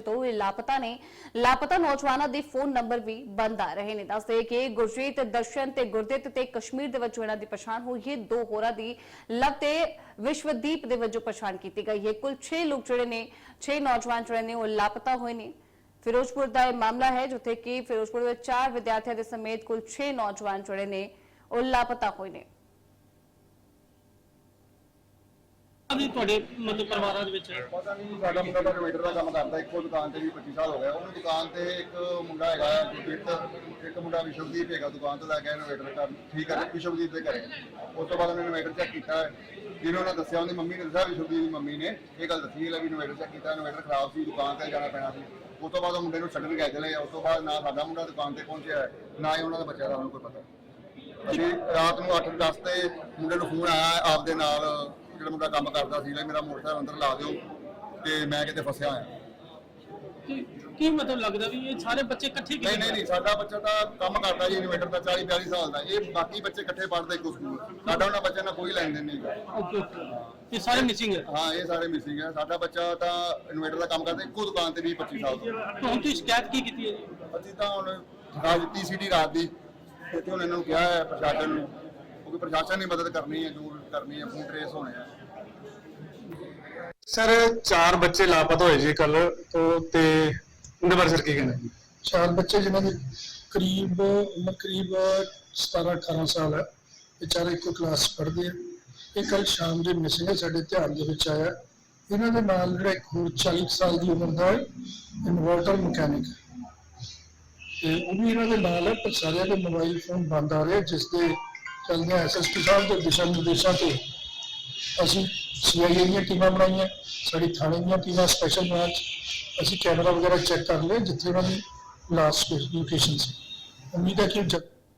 ਤੋਂ ਇਹ ਲਾਪਤਾ ਨੇ। ਲਾਪਤਾ ਨੌਜਵਾਨਾਂ ਦੇ ਫੋਨ ਨੰਬਰ ਵੀ ਬੰਦ ਆ ਰਹੇ ਨੇ। ਦੱਸਦੇ ਕਿ ਗੁਰਜੀਤ ਦਰਸ਼ਨ ਤੇ ਗੁਰਦਿੱਤ ਤੇ ਕਸ਼ਮੀਰ ਦੇ ਵਜੋਂ ਇਹਨਾਂ ਦੀ ਪਛਾਣ ਹੋਈ ਹੈ। ਦੋ ਹੋਰਾਂ ਦੀ ਲਵ ਤੇ ਵਿਸ਼ਵਦੀਪ ਦੇ ਵਜੋਂ ਪਛਾਣ ਕੀਤੀ ਗਈ ਹੈ। ਕੁੱਲ 6 ਲੋਕ ਜਿਹੜੇ ਨੇ 6 ਨੌਜਵਾਨ ਜਿਹੜੇ ਨੇ ਉਹ ਲਾਪਤਾ ਹੋਏ ਨੇ। ਫਿਰੋਜ਼ਪੁਰ ਦਾ ਇਹ ਮਾਮਲਾ ਹੈ, ਜਿੱਥੇ ਕਿ ਫਿਰੋਜ਼ਪੁਰ ਵਿੱਚ 4 ਵਿਦਿਆਰਥੀਆਂ ਦੇ ਸਮੇਤ ਕੁੱਲ 6 ਨੌਜਵਾਨ ਜਿਹੜੇ ਨੇ ਉਹ ਲਾਪਤਾ ਹੋਏ ਨੇ। ਵੀ ਤੁਹਾਡੇ ਮਤਲਬ ਪਰਿਵਾਰਾਂ ਦੇ ਵਿੱਚ? ਪਤਾ ਨਹੀਂ ਸਾਡਾ ਮੁੰਡਾ ਤਾਂ ਇਨਵੇਟਰ ਦਾ ਕੰਮ ਕਰਦਾ, ਇੱਕੋ ਦੁਕਾਨ ਤੇ ਵੀ 25 ਸਾਲ ਹੋ ਗਿਆ ਉਹਨੂੰ ਦੁਕਾਨ ਤੇ ਇੱਕ ਮੁੰਡਾ ਹੈਗਾ, ਗੁਰਦੀਪ, ਇੱਕ ਮੁੰਡਾ ਵਿਸ਼ਵਦੀਪ ਹੈਗਾ, ਦੁਕਾਨ ਤੋਂ ਲੈ ਕੇ ਇਨਵੇਟਰ ਕਰ ਠੀਕ ਹੈ ਵਿਸ਼ਵਦੀਪ ਦੇ ਘਰੇ। ਉਸ ਤੋਂ ਬਾਅਦ ਉਹਨੇ ਇਨਵੇਟਰ ਚੈੱਕ ਕੀਤਾ। ਜਿਹਨੂੰ ਉਹਨੇ ਦੱਸਿਆ, ਉਹਦੀ ਮੰਮੀ ਨੇ ਦੱਸਿਆ, ਵਿਸ਼ਵਦੀਪ ਦੀ ਮੰਮੀ ਨੇ ਇਹ ਗੱਲ ਦੱਸੀ ਹੈ ਵੀ ਇਨਵੇਟਰ ਚੈੱਕ ਕੀਤਾ ਇਨਵੇਟਰ ਖਰਾਬ ਸੀ, ਦੁਕਾਨ ਤੇ ਜਾਣਾ ਪੈਣਾ ਸੀ। ਉਸ ਤੋਂ ਬਾਅਦ ਉਹ ਮੁੰਡੇ ਨੂੰ ਛੱਡਣ ਗਏ ਚਲੇ ਉਸ ਤੋਂ ਬਾਅਦ ਨਾ ਸਾਡਾ ਮੁੰਡਾ ਦੁਕਾਨ ਤੇ ਪਹੁੰਚਿਆ, ਨਾ ਹੀ ਉਹਨਾਂ ਦਾ ਬੱਚਾ ਦਾ ਉਹਨੂੰ ਕੋਈ ਪਤਾ। ਅਸੀਂ ਰਾਤ ਨੂੰ 8:10 ਤੇ ਮੁੰਡੇ ਨੂੰ ਫੋਨ ਆਇਆ, ਆਪਦੇ ਨਾਲ ਜਿਹੜਾ ਮੁੰਡਾ ਕੰਮ ਕਰਦਾ ਸੀ ਲੈ ਮੇਰਾ ਮੋਟਰਸਾਈਕਲ ਅੰਦਰ ਲਾ ਦਿਓ ਤੇ ਮੈਂ ਕਿਤੇ ਫਸਿਆ ਹੋਇਆ। ਕੀ- ਕੀ ਮਤਲਬ ਲੱਗਦਾ ਵੀ ਇਹ ਸਾਰੇ ਬੱਚੇ ਇਕੱਠੇ ਨਹੀਂ ਨਹੀਂ ਨਹੀਂ ਸਾਡਾ ਬੱਚਾ ਤਾਂ ਕੰਮ ਕਰਦਾ ਜੀ ਇਨਵੇਟਰ ਦਾ 40 42 ਸਾਲ ਦਾ। ਇਹ ਬਾਕੀ ਬੱਚੇ ਇਕੱਠੇ ਪੜ੍ਹਦੇ ਇੱਕੋ ਸਕੂਲ। ਸਾਡਾ ਉਹਨਾਂ ਬੱਚਿਆਂ ਨਾਲ ਕੋਈ ਲੈਣ ਦੇਣ ਨਹੀਂ ਹੈਗਾ। Okay okay. ਇਹ ਸਾਰੇ ਮਿਸਿੰਗ ਹੈ ਹਾਂ ਇਹ ਸਾਰੇ ਮਿਸਿੰਗ ਹੈ ਸਾਡਾ ਬੱਚਾ ਤਾਂ ਇਨਵੇਟਰ ਦਾ ਕੰਮ ਕਰਦਾ ਇੱਕੋ ਦੁਕਾਨ ਤੇ ਵੀ 25 ਸਾਲ ਤੋਂ ਤਾਂ ਹੁਣ ਤੁਸੀਂ ਸ਼ਿਕਾਇਤ ਕੀ ਕੀਤੀ ਹੈ ਜੀ? ਅਸੀਂ ਤਾਂ ਹੁਣ ਦਿੱਤੀ ਸੀਟੀ ਰਾਤ ਦੀ। ਇੱਥੇ ਹੁਣ ਇਹਨਾਂ ਨੂੰ ਕਿਹਾ ਹੈ ਪ੍ਰਸ਼ਾਸਨ ਨੂੰ। ਕਿਉਂਕਿ ਪ੍ਰਸ਼ਾਸਨ ਨੇ ਮਦਦ ਕਰਨੀ ਹੈ ਜ਼ਰੂਰ ਕਰਨੀ ਹੈ ਫੋਨ ਟ੍ਰੇਸ ਹੋਣੇ ਆ। ਸਰ ਚਾਰ ਬੱਚੇ ਲਾਪਤਾ ਹੋਏ ਜੀ ਕੱਲ ਤੋਂ ਤੇ ਉਹਦੇ ਬਾਰੇ ਸਰ ਕੀ ਕਹਿੰਦੇ ਚਾਰ ਬੱਚੇ ਜਿਨ੍ਹਾਂ ਦੇ ਕਰੀਬ ਉਮਰ ਕਰੀਬ 17 18 ਸਾਲ ਹੈ ਇਹ ਚਾਰੇ ਇੱਕੋ ਕਲਾਸ ਪੜ੍ਹਦੇ ਆ। ਇਹ ਕੱਲ ਸ਼ਾਮ ਦੇ ਮਿਸਿੰਗ ਹੈ ਸਾਡੇ ਧਿਆਨ ਦੇ ਵਿੱਚ ਆਇਆ। ਇਹਨਾਂ ਦੇ ਨਾਲ ਜਿਹੜਾ ਇੱਕ ਹੋਰ 40 ਸਾਲ ਦੀ ਉਮਰ ਦਾ ਇਨਵਰਟਰ ਮਕੈਨਿਕ ਤੇ ਉਹ ਵੀ ਇਹਨਾਂ ਦੇ ਨਾਲ ਹੈ ਪਰ ਸਾਰਿਆਂ ਦੇ ਮੋਬਾਈਲ ਫੋਨ ਬੰਦ ਆ ਰਹੇ ਜਿਸ ਦੇ ਚੱਲਦੇ ਐਸਐਸਪੀ ਸਾਹਿਬ ਦੇ ਦਿਸ਼ਾ ਨਿਰਦੇਸ਼ਾਂ ਤੇ। ਅਸੀਂ ਸੀਆਈਏ ਦੀਆਂ ਟੀਮਾਂ ਬਣਾਈਆਂ, ਸਾਡੀ ਥਾਣੇ ਦੀਆਂ ਟੀਮਾਂ ਸਪੈਸ਼ਲ ਬ੍ਰਾਂਚ ਅਸੀਂ ਕੈਮਰਾ ਵਗੈਰਾ ਚੈੱਕ ਕਰ ਲਏ, ਜਿੱਥੇ ਉਹਨਾਂ ਦੀ ਲਾਸਟ ਲੋਕੇਸ਼ਨ ਸੀ। ਉਮੀਦ ਹੈ ਕਿ ਜਦ